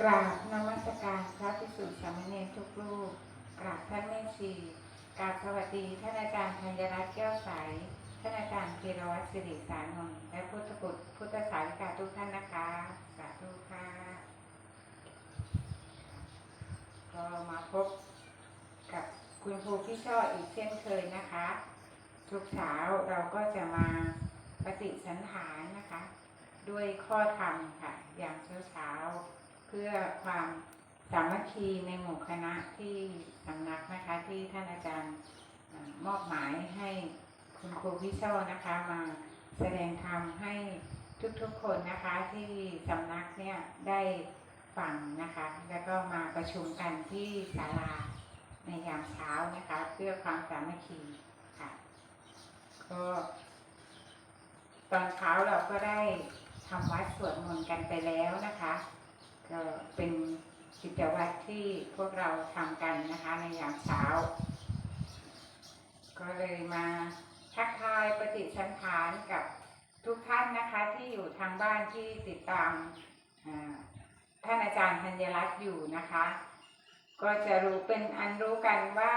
กราบนมัสการพระภิกษุสามเณรทุกรูปกราบท่านแม่ชีกราบสวัสดีท่านอาจารย์ธัญรัตน์แก้วใสท่านอาจารย์ธีรวัตรสิริสานนท์และพุทธบุตรพุทธสาวิกาทุกท่านนะคะ สาธุค่ะก็มาพบกับคุณครูพี่ช่ออีกเช่นเคยนะคะ ทุกเช้าเราก็จะมาปฏิสันฐานนะคะ ด้วยข้อธรรมค่ะ อย่างเช้าเช้า เพื่อความสามัคคีในหมู่คณะที่สำนักนะคะที่ท่านอาจารย์มอบหมายให้คุณครูพิโชนะคะมาแสดงธรรมให้ทุกๆคนนะคะที่สำนักเนี่ยได้ฟังนะคะ แล้วก็มาประชุมกันที่ศาลาในยามเช้านะคะ เพื่อความสามัคคีค่ะก็ตอนเช้าเราก็ได้ทำวัดสวดมนต์กันไปแล้วนะคะ ก็เป็นกิจวัตรที่พวกเราทำกันนะคะในยามเช้า ก็เลยมาทักทายปฏิสันฐานกับทุกท่านนะคะที่อยู่ทางบ้านที่ติดตามท่านอาจารย์ธัญรัตน์อยู่นะคะ ก็จะรู้เป็นอันรู้กันว่า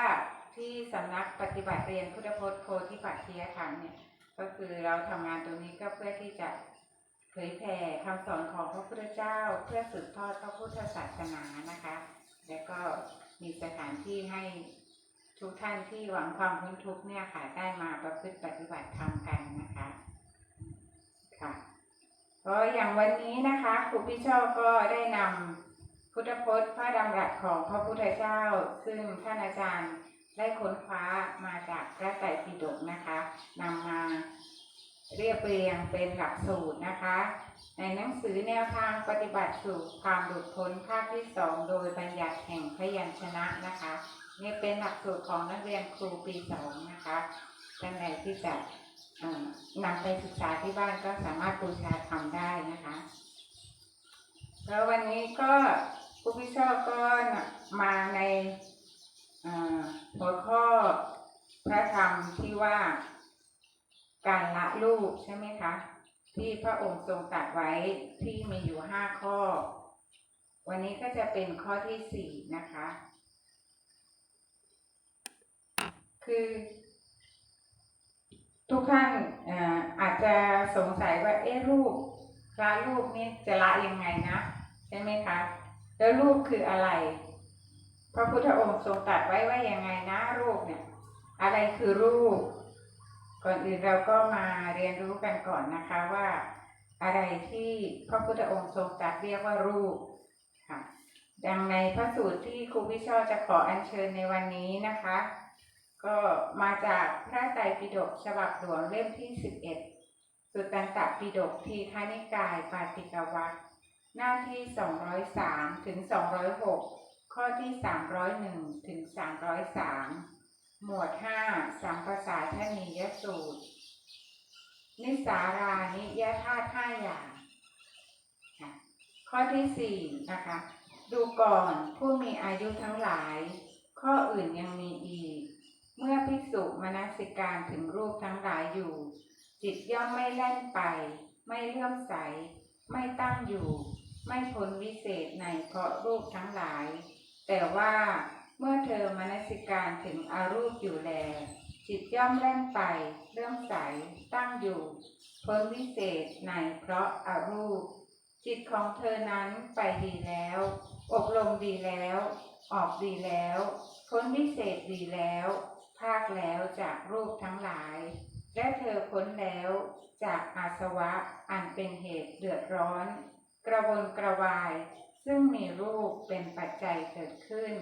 ที่สำนักปฏิบัติเรียนพุทธพจน์โพธิปัจจยธรรมเนี่ยก็คือเราทำงานตรงนี้ก็เพื่อที่จะ เผยแผ่คำสอนของพระพุทธเจ้าเพื่อสืบทอดพระพุทธศาสนานะคะ และก็มีสถานที่ให้ทุกท่านที่หวังความพ้นทุกข์เนี่ยค่ะได้มาประพฤติปฏิบัติธรรมกันนะคะค่ะก็อย่างวันนี้นะคะครูพี่ชอบก็ได้นำพุทธพจน์พระดำรัสของพระพุทธเจ้า ซึ่งท่านอาจารย์ได้ค้นคว้ามาจากพระไตรปิฎกนะคะนำมา เรียบเรียงเป็นหลักสูตรนะคะ ในหนังสือแนวทางปฏิบัติสู่ความหลุดพ้นภาคที่สองโดยบัญญัติแห่งพยัญชนะนะคะนี่เป็นหลักสูตรของนักเรียนครูปีสองนะคะท่านใดที่จะอ่อนำไปศึกษาที่บ้านก็สามารถบูชาทำได้นะคะแล้ววันนี้ก็ครูพิชอบก็มาในหัวข้อพระธรรมที่ว่า การละลูกใช่ไหมคะ ที่พระองค์ทรงตรัดไว้ที่มีอยู่ห้าข้อ วันนี้ก็จะเป็นข้อที่สี่นะคะ คือทุกท่านอาจจะสงสัยว่าเอ๊ะลูกละลูกนี่จะละยังไงนะ ใช่ไหมคะ แล้วลูกคืออะไร พระพุทธองค์ทรงตรัสไว้ว่ายังไงนะลูกเนี่ย อะไรคือรูป ก่อนอื่นเราก็มาเรียนรู้กันก่อนนะคะว่าอะไรที่พระพุทธองค์ทรงตรัสเรียกว่ารูปค่ะดังในพระสูตรที่ครูพิชอจะขออัญเชิญในวันนี้นะคะ ก็มาจากพระไตรปิฎกฉบับหลวงเล่มที่สิบเอ็ดสุตตันตปิฎกทีฆานิกายปาติกวัตรหน้าที่สองร้อยสามถึงสองร้อยหกข้อที่สามร้อยหนึ่งถึงสามร้อยสาม หมวดห้าสัมปสาทนียสูตร นิสารานิยธาตุห้าอย่างค่ะข้อที่สี่นะคะ ดูก่อนผู้มีอายุทั้งหลาย ข้ออื่นยังมีอีก เมื่อภิกษุมนสิการถึงรูปทั้งหลายอยู่ จิตย่อมไม่แล่นไป ไม่เลื่อมใส ไม่ตั้งอยู่ ไม่พ้นวิเศษในเพราะรูปทั้งหลาย แต่ว่า เมื่อเธอมนสิการถึงอารูปอยู่แล จิตย่อมแล่นไปเลื่อมใสตั้งอยู่พ้นวิเศษในเพราะอารูป จิตของเธอนั้นไปดีแล้ว อบรมดีแล้ว ออกดีแล้วพ้นวิเศษดีแล้ว ภาคแล้วจากรูปทั้งหลาย และเธอพ้นแล้วจากอาสวะอันเป็นเหตุเดือดร้อน กระวนกระวาย ซึ่งมีรูปเป็นปัจจัยเกิดขึ้น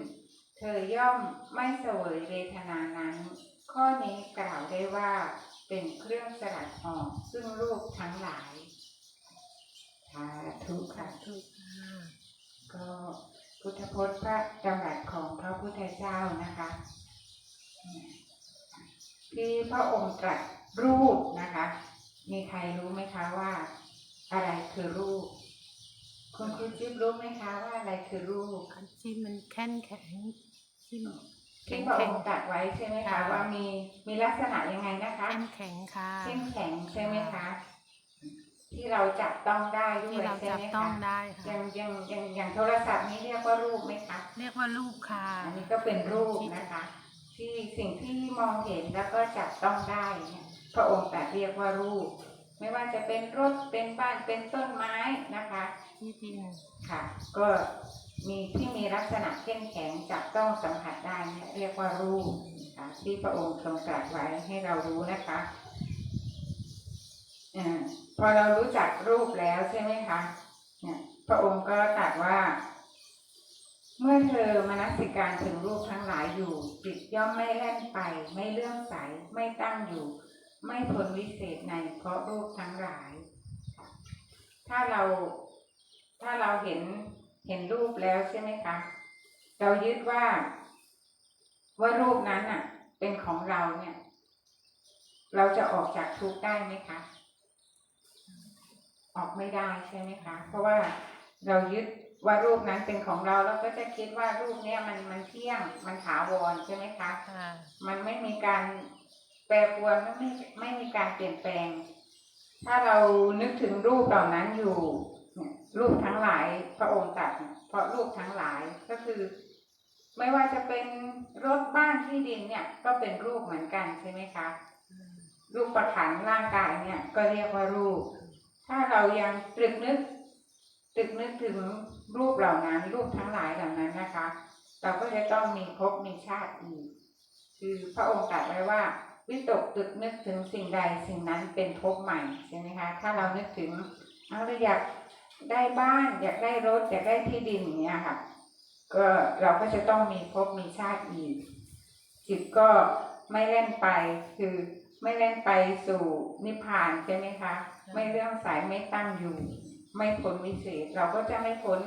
เธอย่อมไม่เสวยเวทนานั้น ข้อนี้กล่าวได้ว่าเป็นเครื่องสลัดออกซึ่งรูปทั้งหลายสาธุค่ะถูกค่ะก็พุทธพจน์พระดำรัสของพระพุทธเจ้านะคะ ที่พระองค์ตรัสรูปนะคะ มีใครรู้ไหมคะว่า อะไรคือรูป คุณครูจิ๊บรู้ไหมคะว่าอะไรคือรูปอันที่มันแข็งแข็ง ที่มันที่พระองค์ตรัสไว้ใช่ไหมคะว่ามีมีลักษณะยังไงนะคะแข็งแข็งค่ะ เข้มแข็งใช่ไหมคะ ที่เราจับต้องได้ด้วที่ยเราใช่จับไหมต้อคะงได้ค่ะอย่างอย่างอย่างอย่างโทรศัพท์นี้เรียกว่ารูปไหมคะเรียกว่ารูปค่ะ อันนี้ก็เป็นรูปนะคะ ที่สิ่งที่มองเห็นแล้วก็จับต้องได้เนี่ยพระองค์แต่เรียกว่ารูป ไม่ว่าจะเป็นรถเป็นบ้านเป็นต้นไม้นะคะ ที่ดินค่ะ ก็ มีที่มีลักษณะเข้มแข็งจับต้องสัมผัสได้เนี่เรียกว่ารูปนะคะที่พระองค์ทรงตรัสไว้ให้เรารู้นะคะอาพอเรารู้จักรูปแล้วใช่ไหมคะเนี่ยพระองค์ก็ตรัสว่า เมื่อเธอมนัสิการถึงรูปทั้งหลายอยู่ จิตย่อมไม่แล่นไป ไม่เลื่อมใสไม่ตั้งอยู่ ไม่พ้นวิเศษในเพราะรูปทั้งหลาย ถ้าเราถ้าเราเห็น เห็นรูปแล้วใช่ไหมคะ เรายึดว่า ว่ารูปนั้นอะ เป็นของเราเนี่ย เราจะออกจากทุกข์ได้ไหมคะ ออกไม่ได้ใช่ไหมคะ เพราะว่าเรายึดว่ารูปนั้นเป็นของเราเราก็จะคิดว่ารูปเนี้ยมันมันเที่ยงมันถาวรใช่ไหมคะค่ะมันไม่มีการแปรปรวนไม่ไม่ไม่มีการเปลี่ยนแปลง ถ้าเรานึกถึงรูปเหล่านั้นอยู่ เนี่ยรูปทั้งหลายพระองค์ตรัสเพราะรูปทั้งหลายก็คือ ไม่ว่าจะเป็นรถบ้านที่ดินเนี่ย ก็เป็นรูปเหมือนกันใช่ไหมคะรูปประขันร่างกายเนี่ย ก็เรียกว่ารูป ถ้าเรายังตรึกนึกตรึกนึกถึงรูปเหล่านั้น รูปทั้งหลายเหล่านั้นนะคะ เราก็จะต้องมีภพมีชาติอีก คือพระองค์ตรัสไว้ว่าวิตกตรึกนึกถึงสิ่งใดสิ่งนั้นเป็นภพใหม่ใช่ไหมคะ ถ้าเรานึกถึงเอาเราอยาก ได้บ้านอยากได้รถอยากได้ที่ดินอย่างเนี้ยค่ะ ก็เราก็จะต้องมีภพมีชาติอีก จิตก็ไม่เล่นไปคือไม่เล่นไปสู่นิพพานใช่ไหมคะ ไม่เรื่องสายไม่ตั้งอยู่ ไม่พ้นวิเศษ เราก็จะไม่พ้น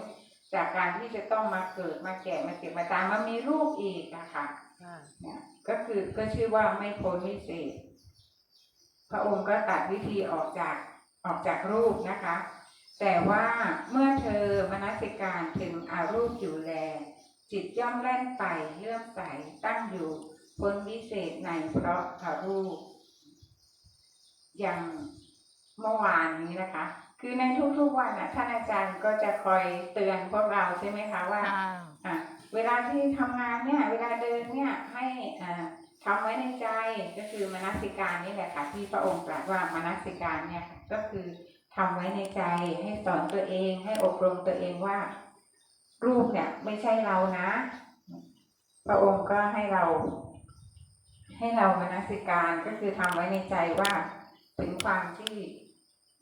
จากการที่จะต้องมาเกิดมาแก่มาเจ็บมาตายมามีลูกอีกนะคะค่ะเนี่ยก็คือก็ชื่อว่าไม่พ้นวิเศษ พระองค์ก็ตัดวิธีออกจากออกจากรูปนะคะ แต่ว่าเมื่อเธอมนสิการถึงอารูปอยู่แล จิตย่อมแล่นไปเลื่อมใสตั้งอยู่พ้นวิเศษในเพราะอารูป อย่างเมื่อวานนี้นะคะ คือในทุกๆวันน่ะท่านอาจารย์ก็จะคอยเตือนพวกเราใช่ไหมคะว่าค่ะอะเวลาที่ทำงานเนี่ย เวลาเดินเนี่ยให้อ่าทำไว้ในใจก็คือมนสิการนี่แหละค่ะที่พระองค์ตรัสว่ามนสิการเนี่ยค่ะก็คือ ทำไว้ในใจให้สอนตัวเองให้อบรมตัวเองว่า รูปเนี่ย ไม่ใช่เรานะ พระองค์ก็ให้เรา ให้เรามนสิการก็คือทำไว้ในใจว่า ถึงความที่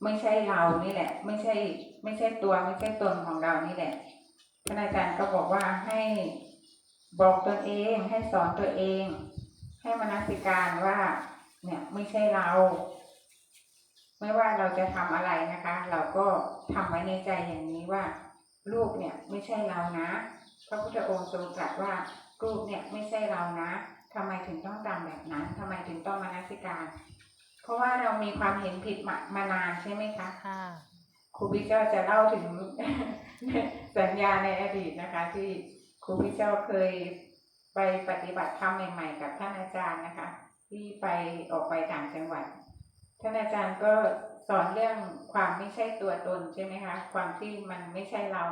ไม่ใช่เรานี่แหละ ไม่ใช่ ไม่ใช่ตัวไม่ใช่ตนของเรานี่แหละท่านอาจารย์ก็บอกว่าให้บอกตนเองให้สอนตัวเอง ให้มนสิการว่า เนี่ยไม่ใช่เรา ไม่ว่าเราจะทำอะไรนะคะ เราก็ทำไว้ในใจอย่างนี้ว่ารูปเนี่ยไม่ใช่เรานะพระพุทธองค์ทรงตรัสว่ารูปเนี่ยไม่ใช่เรานะทำไมถึงต้องทำแบบนั้นทำไมถึงต้องมนสิการ เพราะว่าเรามีความเห็นผิดมามานานใช่ไหมคะค่ะครูพี่เจ้าจะเล่าถึงสัญญาในอดีตนะคะ ที่ครูพี่เจ้าเคยไปปฏิบัติธรรมใหม่ๆกับท่านอาจารย์นะคะ ที่ไปออกไปต่างจังหวัด ท่านอาจารย์ก็สอนเรื่องความไม่ใช่ตัวตนใช่ไหมคะ ความที่มันไม่ใช่เรา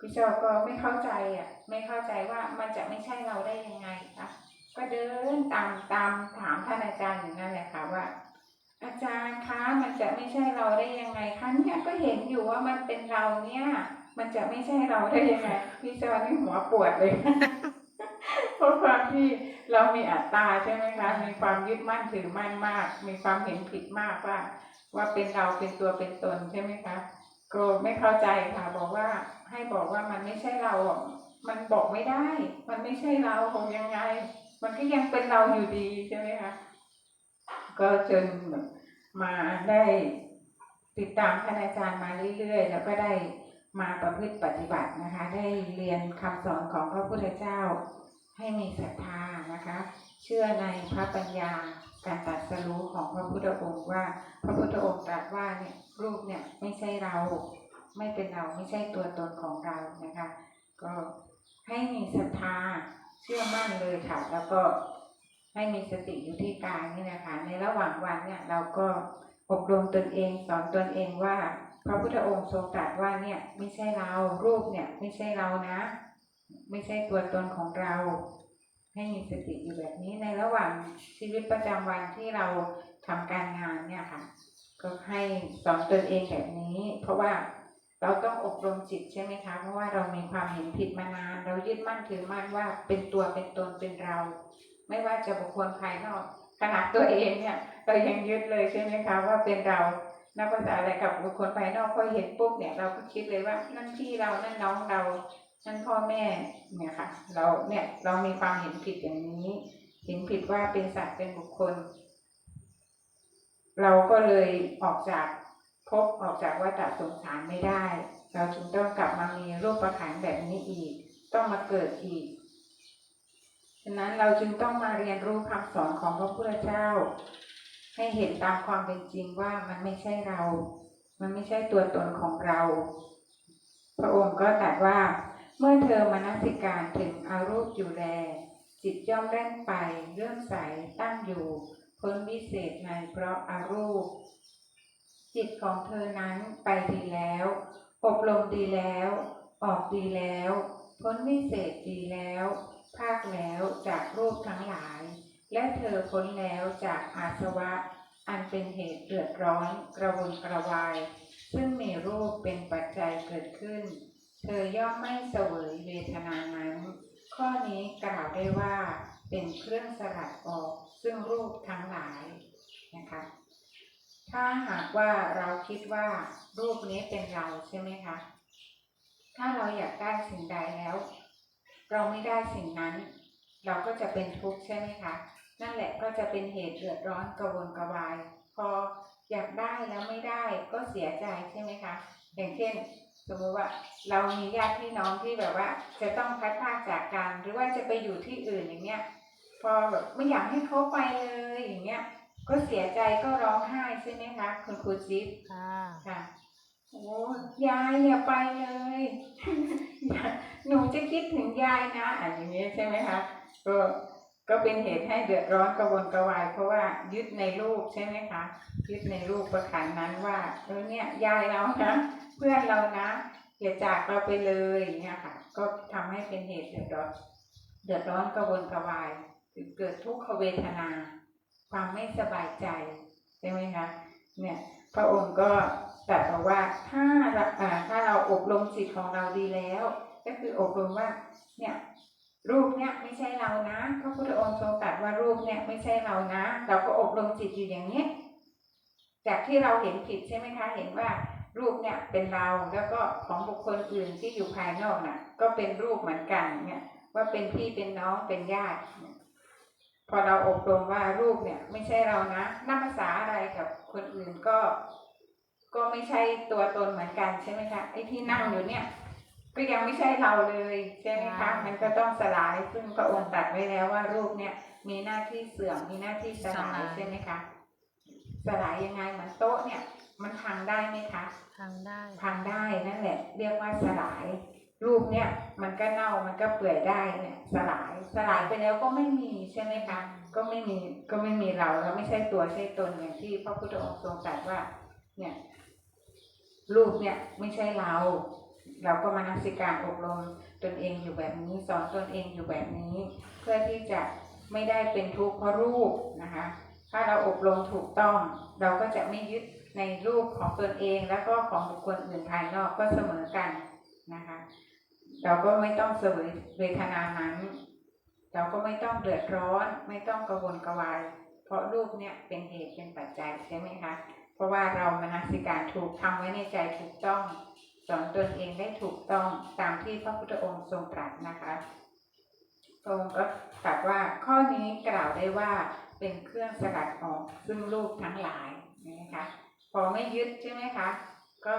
พี่เจ้าก็ไม่เข้าใจอะ ไม่เข้าใจว่ามันจะไม่ใช่เราได้ยังไงคะก็เดินตามตามถามท่านอาจารย์อยู่นั่นแหละค่ะว่า อาจารย์คะมันจะไม่ใช่เราได้ยังไงคะเนี่ยก็เห็นอยู่ว่ามันเป็นเราเนี่ย มันจะไม่ใช่เราได้ยังไงพี่เจอนี่หัวปวดเลยเพราะความที่ เรามีอัตตาใช่ไหมคะ มีความยึดมั่นถือมั่นมาก มีความเห็นผิดมากว่า ว่าเป็นเราเป็นตัวเป็นตนใช่ไหมคะก็ไม่เข้าใจค่ะ บอกว่าให้บอกว่ามันไม่ใช่เรา มันบอกไม่ได้ มันไม่ใช่เราคงยังไง มันก็ยังเป็นเราอยู่ดีใช่ไหมคะก็จนมาได้ติดตามท่านอาจารย์มาเรื่อยๆ แล้วก็ได้มาประพฤติปฏิบัตินะคะ ได้เรียนคำสอนของพระพุทธเจ้า ให้มีศรัทธานะคะ เชื่อในพระปัญญาการตรัสรู้ของพระพุทธองค์ว่า พระพุทธองค์ตรัสว่าเนี่ยรูปเนี่ยไม่ใช่เรา ไม่เป็นเราไม่ใช่ตัวตนของเรานะคะ ก็ให้มีศรัทธาเชื่อมั่นเลยค่ะ แล้วก็ให้มีสติอยู่ที่กายนี่นะคะ ในระหว่างวันเนี่ยเราก็อบรมตนเองสอนตนเองว่า พระพุทธองค์ทรงตรัสว่าเนี่ยไม่ใช่เรารูปเนี่ยไม่ใช่เรานะ ไม่ใช่ตัวตนของเรา ให้มีสติอยู่แบบนี้ในระหว่างชีวิตประจำวันที่เราทำการงานเนี่ยค่ะ ก็ให้สอนตนเองแบบนี้ เพราะว่าเราต้องอบรมจิตใช่ไหมคะ เพราะว่าเรามีความเห็นผิดมานาน เรายึดมั่นถือมั่นว่าเป็นตัวเป็นตนเป็นเรา ไม่ว่าจะบุคคลภายนอกขนาดตัวเองเนี่ยเรายังยึดเลยใช่ไหมคะว่าเป็นเรานับภาษาอะไรกับบุคคลภายนอกพอเห็นปุ๊บเนี่ยเราก็คิดเลยว่านั่นพี่เรานั่นน้องเรา นั่นพ่อแม่เนี่ยค่ะ เราเนี่ยเรามีความเห็นผิดอย่างนี้ เห็นผิดว่าเป็นสัตว์เป็นบุคคล เราก็เลยออกจากภพออกจากวัฏสงสารไม่ได้ เราจึงต้องกลับมามีรูปประขันแบบนี้อีก ต้องมาเกิดอีกฉะนั้นเราจึงต้องมาเรียนรู้คำสอนของพระพุทธเจ้า ให้เห็นตามความเป็นจริงว่ามันไม่ใช่เรา มันไม่ใช่ตัวตนของเรา พระองค์ก็ตรัสว่า เมื่อเธอมานัสิการถึงอารูปอยู่แล จิตย่อมแล่นไปเรื่องใสตั้งอยู่ พ้นวิเศษในเพราะอารูป จิตของเธอนั้นไปดีแล้ว อบรมดีแล้ว ออกดีแล้ว พ้นวิเศษดีแล้ว ภาคแล้วจากรูปทั้งหลาย และเธอพ้นแล้วจากอาสวะ อันเป็นเหตุเดือดร้อนกระวนกระวาย ซึ่งมีรูปเป็นปัจจัยเกิดขึ้น เธอย่อมไม่เสวยเวทนานั้น ข้อนี้กล่าวได้ว่าเป็นเครื่องสลัดออกซึ่งรูปทั้งหลายนะคะถ้าหากว่าเราคิดว่ารูปนี้เป็นเราใช่ไหมคะ ถ้าเราอยากได้สิ่งใดแล้ว เราไม่ได้สิ่งนั้น เราก็จะเป็นทุกข์ใช่ไหมคะ นั่นแหละก็จะเป็นเหตุเดือดร้อนกระวนกระวาย พออยากได้แล้วไม่ได้ก็เสียใจใช่ไหมคะ อย่างเช่น สมมติว่าเรามีญาติพี่น้องที่แบบว่า จะต้องพัดพรากจากกันหรือว่าจะไปอยู่ที่อื่นอย่างเงี้ย พอแบบไม่อยากให้เขาไปเลยอย่างเงี้ย ก็เสียใจก็ร้องไห้ใช่ไหมคะคุณครูจิ๊บค่ะค่ะโอ้ยายอย่าไปเลยหนูจะคิดถึงยายนะอันอย่างนี้ใช่ไหมคะก็ ก็เป็นเหตุให้เดือดร้อนกระวนกระวาย เพราะว่ายึดในรูปใช่ไหมคะยึดในรูปประขันนั้นว่าเออเนี่ยยายเรานะเพื่อนเรานะอย่าจากเราไปเลยเนี่ยค่ะ ก็ทำให้เป็นเหตุเดือดร้อนเดือดร้อนกระวนกระวายเกิดทุกขเวทนา ความไม่สบายใจใช่ไหมคะเนี่ยพระองค์ก็ตรัสบอกว่าถ้าเราอ่าถ้าเราอบรมจิตของเราดีแล้ว ก็คืออบรมว่าเนี่ย รูปเนี่ยไม่ใช่เรานะพระพุทธองค์ทรงตรัสว่ารูปเนี่ยไม่ใช่เรานะ เราก็อบรมจิตอยู่อย่างนี้จากที่เราเห็นผิดใช่ไหมคะ เห็นว่ารูปเนี่ยเป็นเราแล้วก็ของบุคคลอื่นที่อยู่ภายนอกน่ะ ก็เป็นรูปเหมือนกันเนี่ยว่าเป็นพี่เป็นน้องเป็นญาติเนี่ยพอเราอบรมว่ารูปเนี่ย ไม่ใช่เรานะนับภาษาอะไรกับคนอื่นก็ ก็ไม่ใช่ตัวตนเหมือนกันใช่ไหมคะไอ้ที่นั่งอยู่เนี่ย ก็ยังไม่ใช่เราเลยใช่ไหมคะมันก็ต้องสลายซึ่งพระองค์ตรัดไว้แล้วว่ารูปเนี่ย มีหน้าที่เสื่อมมีหน้าที่สลายใช่ไหมคะสลายยังไงเหมือนโต๊ะเนี่ย มันพังได้ไหมคะทางได้พังได้นั่นแหละ เรียกว่าสลาย รูปเนี่ยมันก็เน่ามันก็เปื่อยได้เนี่ยสลายสลายไปแล้วก็ไม่มีใช่ไหมคะก็ไม่มีก็ไม่มีเราแล้วไม่ใช่ตัวใช่ตนอย่างที่พระพุทธองค์ทรงตรัสว่า เนี่ย รูปเนี่ยไม่ใช่เรา เราก็มานักสิการอบรมตนเองอยู่แบบนี้สอนตนเองอยู่แบบนี้ เพื่อที่จะไม่ได้เป็นทุกข์เพราะรูปนะคะ ถ้าเราอบรมถูกต้อง เราก็จะไม่ยึดในรูปของตนเองแล้วก็ของบุคคลอื่นภายนอกก็เสมอกันนะคะ เราก็ไม่ต้องเสวยเวทนานั้น เราก็ไม่ต้องเดือดร้อน ไม่ต้องกระวนกวาย เพราะรูปเนี่ยเป็นเหตุเป็นปัจจัยใช่ไหมคะเพราะว่าเรามนัสิการถูกทำไว้ในใจถูกต้อง สอนตนเองได้ถูกต้องตามที่พระพุทธองค์ทรงตรัสนะคะพระองค์ก็ตรัสว่าข้อนี้กล่าวได้ว่าเป็นเครื่องสลัดออกซึ่งรูปทั้งหลายนะคะพอไม่ยึดใช่ไหมคะก็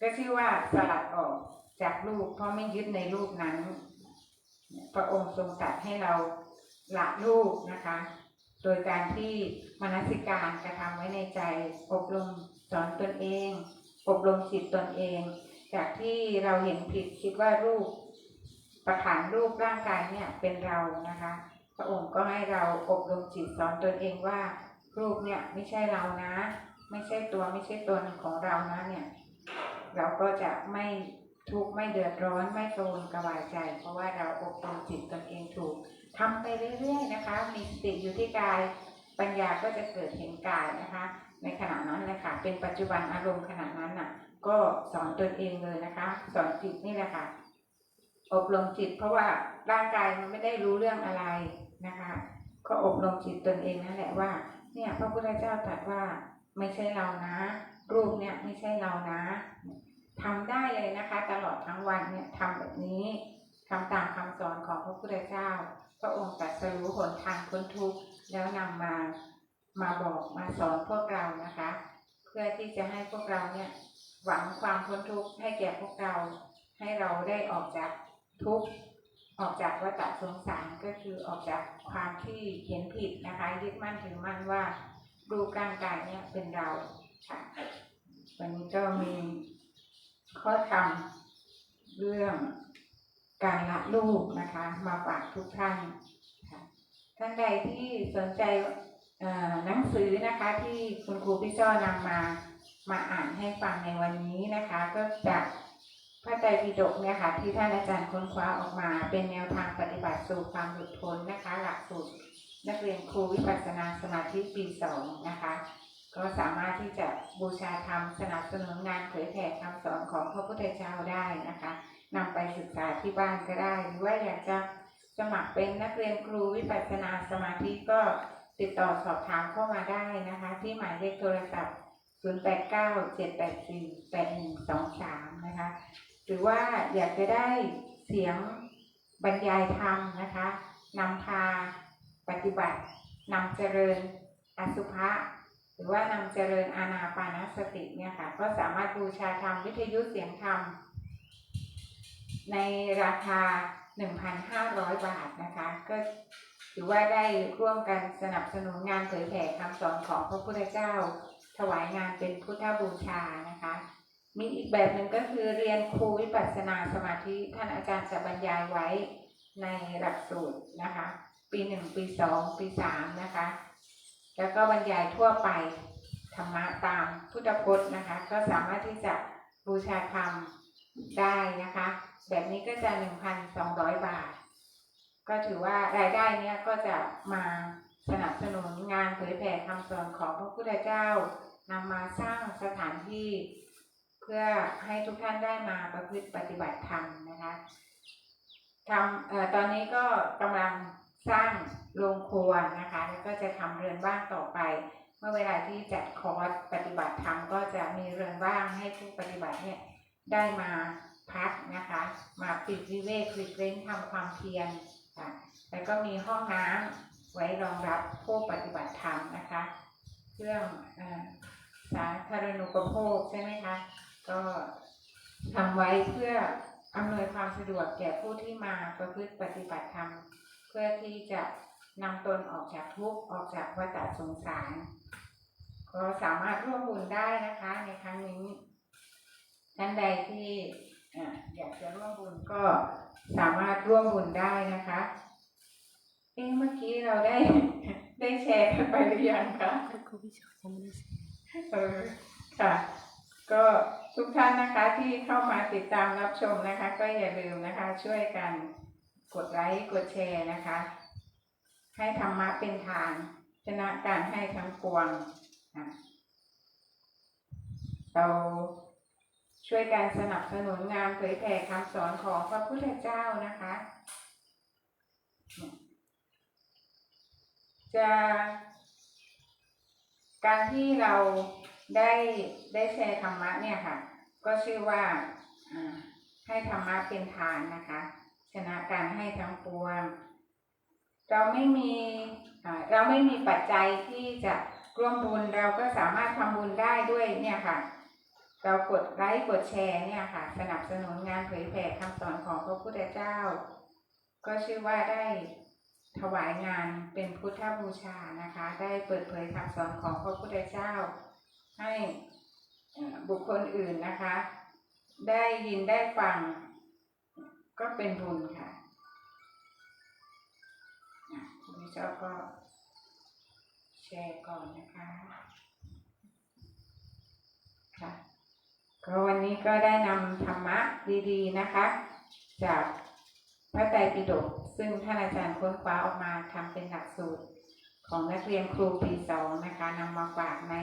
ก็ชื่อว่าสลัดออกจากรูปเพราะไม่ยึดในรูปนั้น พระองค์ทรงตรัสให้เราละรูปนะคะ โดยการที่มนสิการกระทำไว้ในใจ อบรมสอนตนเอง อบรมจิตตนเอง จากที่เราเห็นผิดคิดว่ารูปประขานรูปร่างกายเนี่ยเป็นเรานะคะ พระองค์ก็ให้เราอบรมจิตสอนตนเองว่า รูปเนี่ยไม่ใช่เรานะ ไม่ใช่ตัวไม่ใช่ตนของเรานะเนี่ย เราก็จะไม่ทุกข์ไม่เดือดร้อนไม่กระวนกระวายใจ เพราะว่าเราอบรมจิตตนเองถูกทำไปเรื่อยๆนะคะ มีสติอยู่ที่กายปัญญาก็จะเกิดเห็นกายนะคะ ในขณะนั้นเลยค่ะเป็นปัจจุบันอารมณ์ขณะนั้นน่ะ ก็สอนตนเองเลยนะคะ สอนจิตนี่แหละค่ะ อบรมจิตเพราะว่าร่างกายมันไม่ได้รู้เรื่องอะไรนะคะ ก็อบรมจิตตนเองนั่นแหละว่า เนี่ยพระพุทธเจ้าตรัสว่าไม่ใช่เรานะ รูปเนี่ยไม่ใช่เรานะทำได้เลยนะคะ ตลอดทั้งวันเนี่ยทำแบบนี้ทำตามคำสอนของพระพุทธเจ้า พระองค์ตรัสรู้หนทางพ้นทุกข์แล้วนำมามาบอกมาสอนพวกเรานะคะ เพื่อที่จะให้พวกเราเนี่ย หวังความพ้นทุกข์ให้แก่พวกเราให้เราได้ออกจากทุกข์ออกจากวัฏสงสารก็คือออกจากความที่เห็นผิดนะคะ ยึดมั่นถือมั่นว่ารูปร่างกายเนี่ยเป็นเราค่ะวันนี้ก็มีข้อธรรมเรื่องการละลูกนะคะ มาฝากทุกท่านค่ะท่านใดที่สนใจอ่อหนังสือนะคะที่คุณครูพี่จ้อนำมา มาอ่านให้ฟังในวันนี้นะคะ ก็จากพระไตรปิฎกเนี่ยค่ะที่ท่านอาจารย์ค้นคว้าออกมาเป็นแนวทางปฏิบัติสู่ความหลุดพ้นนะคะ หลักสูตรนักเรียนครูวิปัสสนาสมาธิปีสองนะคะ ก็สามารถที่จะบูชาธรรมสนับสนุนงานเผยแผ่คำสอนของพระพุทธเจ้าได้นะคะนำไปศึกษาที่บ้านก็ได้ หรือว่าอยากจะสมัครเป็นนักเรียนครูวิปัสสนาสมาธิก็ติดต่อสอบถามเข้ามาได้นะคะ ที่หมายเลขโทรศัพท์ 0897848123นะคะ หรือว่าอยากจะได้เสียงบรรยายธรรมนะคะนำพาปฏิบัตินำเจริญอสุภะหรือว่านำเจริญอานาปานสติเนี่ยค่ะ ก็สามารถบูชาธรรมวิทยุเสียงธรรม ในราคา 1,500 บาทนะคะ ก็ถือว่าได้ร่วมกันสนับสนุนงานเผยแผ่คำสอนของพระพุทธเจ้า ถวายงานเป็นพุทธบูชานะคะ มีอีกแบบหนึ่งก็คือเรียนครูวิปัสสนาสมาธิท่านอาจารย์จะบรรยายไว้ในหลักสูตรนะคะ ปีหนึ่งปีสองปีสามนะคะ แล้วก็บรรยายทั่วไปธรรมะตามพุทธพจน์นะคะ ก็สามารถที่จะบูชาธรรมได้นะคะ แบบนี้ก็จะหนึ่งพันสองร้อยบาท ก็ถือว่ารายได้เนี้ยก็จะมาสนับสนุนงานเผยแผ่คำสอนของพระพุทธเจ้า นำมาสร้างสถานที่เพื่อให้ทุกท่านได้มาประพฤติปฏิบัติธรรมนะคะทำเอ่อตอนนี้ก็กำลังสร้างโรงครัวนะคะ แล้วก็จะทำเรือนว่างต่อไป เมื่อเวลาที่จัดคอร์สปฏิบัติธรรมก็จะมีเรือนว่างให้ผู้ปฏิบัติเนี่ยได้มาพักนะคะ มาปิดวิเวกปิดเว้นทำความเพียรค่ะแล้วก็มีห้องน้ำไว้รองรับผู้ปฏิบัติธรรมนะคะ เครื่องเออ สาธารณูปโภคใช่ไหมคะก็ทำไว้เพื่ออำนวยความสะดวกแก่ผู้ที่มาประพฤติปฏิบัติธรรม เพื่อที่จะนำตนออกจากทุกข์ออกจากวัฏสงสาร ก็สามารถร่วมบุญได้นะคะในครั้งนี้ท่านใดที่เอ่ออยากจะร่วมบุญก็สามารถร่วมบุญได้นะคะเอ๊ะเมื่อกี้เราได้ได้แชร์กันไปหรือยังคะ พระครูวิชายังไม่ได้เออค่ะ ก็ทุกท่านนะคะที่เข้ามาติดตามรับชมนะคะ ก็อย่าลืมนะคะ ช่วยกันกดไลค์กดแชร์นะคะ ให้ธรรมะเป็นทานชนะการให้ทั้งปวงเราช่วยการสนับสนุนงานเผยแผ่คำสอนของพระพุทธเจ้านะคะ จะ การที่เราได้ได้แชร์ธรรมะเนี่ยค่ะ ก็ชื่อว่าให้ธรรมะเป็นทานนะคะ ชนะการให้ทั้งปวง เราไม่มีเราไม่มีปัจจัยที่จะร่วมบุญเราก็สามารถทำบุญได้ด้วยเนี่ยค่ะ เรากดไลค์กดแชร์เนี่ยค่ะ สนับสนุนงานเผยแผ่คำสอนของพระพุทธเจ้า ก็ชื่อว่าได้ ถวายงานเป็นพุทธบูชานะคะ ได้เปิดเผยคำสอนของพระพุทธเจ้า ให้บุคคลอื่นนะคะ ได้ยินได้ฟังก็เป็นบุญค่ะอะคุณผู้ชมก็แชร์ก่อนนะคะค่ะก็วันนี้ก็ได้นำธรรมะดีๆนะคะ จากพระไตรปิฎก ซึ่งท่านอาจารย์ค้นคว้าออกมาทำเป็นหลักสูตร ของนักเรียนครูปีสองนะคะนำมาฝากใน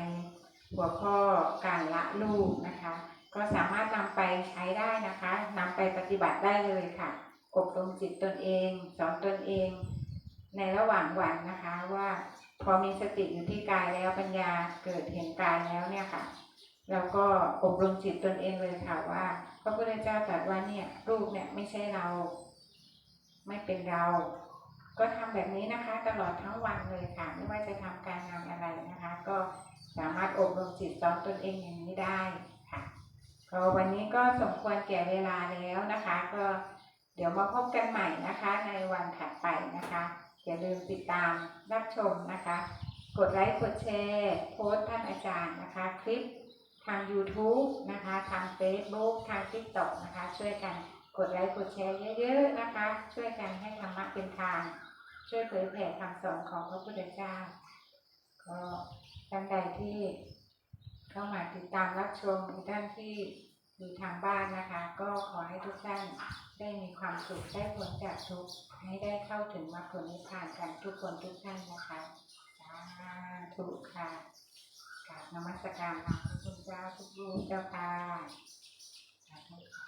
หัวข้อการละลูกนะคะ ก็สามารถนำไปใช้ได้นะคะนำไปปฏิบัติได้เลยค่ะอบรมจิตตนเอง สอนตนเอง ในระหว่างวันนะคะว่าพอมีสติอยู่ที่กายแล้วปัญญาเกิดเห็นกายแล้วเนี่ยค่ะแล้วก็อบรมจิตตนเองเลยค่ะว่าพระพุทธเจ้าตรัสว่าเนี่ยรูปเนี่ยไม่ใช่เรา ไม่เป็นเรา ก็ทำแบบนี้นะคะ ตลอดทั้งวันเลยค่ะ ไม่ว่าจะทำการงานอะไรนะคะ ก็สามารถอบรมจิตสอนตนเองอย่างนี้ได้ค่ะก็วันนี้ก็สมควรแก่เวลาแล้วนะคะ ก็เดี๋ยวมาพบกันใหม่นะคะ ในวันถัดไปนะคะอย่าลืมติดตามรับชมนะคะ กดไลค์กดแชร์โพสต์ท่านอาจารย์นะคะ คลิปทาง YouTube นะคะ ทาง Facebook ทาง TikTok นะคะ ช่วยกัน กดไลค์กดแชร์เยอะๆนะคะ ช่วยกันให้ธรรมะเป็นทาง ช่วยเผยแผ่คำสอนของพระพุทธเจ้าก็ท่านใดที่เข้ามาติดตามรับชมท่านที่อยู่ทางบ้านนะคะ ก็ขอให้ทุกท่านได้มีความสุขได้พ้นจากทุกให้ได้เข้าถึงมรรคผลนิพพานกันทุกคนทุกท่านนะคะสาธุค่ะกราบนมัสการพระพุทธเจ้าทุกรูปเจ้าค่ะสาธุค่ะ